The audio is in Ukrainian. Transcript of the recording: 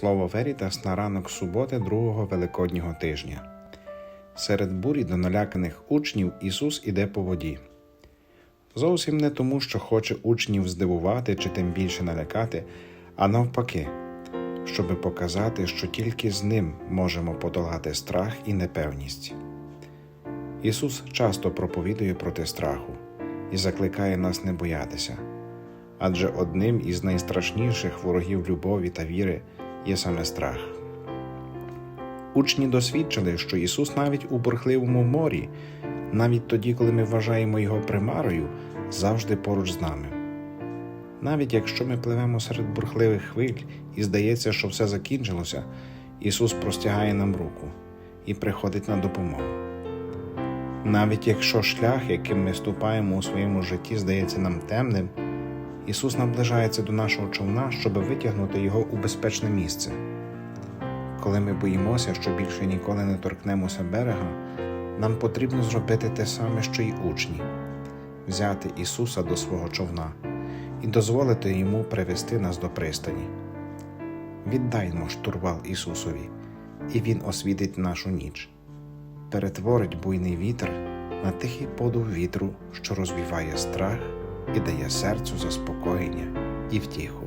Слово Верітас на ранок суботи другого великоднього тижня. Серед бурі до наляканих учнів Ісус іде по воді. Зовсім не тому, що хоче учнів здивувати чи тим більше налякати, а навпаки, щоби показати, що тільки з ним можемо подолати страх і непевність. Ісус часто проповідує проти страху і закликає нас не боятися, адже одним із найстрашніших ворогів любові та віри є саме страх. Учні досвідчили, що Ісус навіть у бурхливому морі, навіть тоді, коли ми вважаємо Його примарою, завжди поруч з нами. Навіть якщо ми пливемо серед бурхливих хвиль і здається, що все закінчилося, Ісус простягає нам руку і приходить на допомогу. Навіть якщо шлях, яким ми ступаємо у своєму житті, здається нам темним, Ісус наближається до нашого човна, щоб витягнути його у безпечне місце. Коли ми боїмося, що більше ніколи не торкнемося берега, нам потрібно зробити те саме, що й учні взяти Ісуса до свого човна і дозволити йому привести нас до пристані. Віддаймо штурвал Ісусові, і Він освітить нашу ніч, перетворить буйний вітер на тихий подув вітру, що розвіває страх і дає серцю заспокоєння і втіху.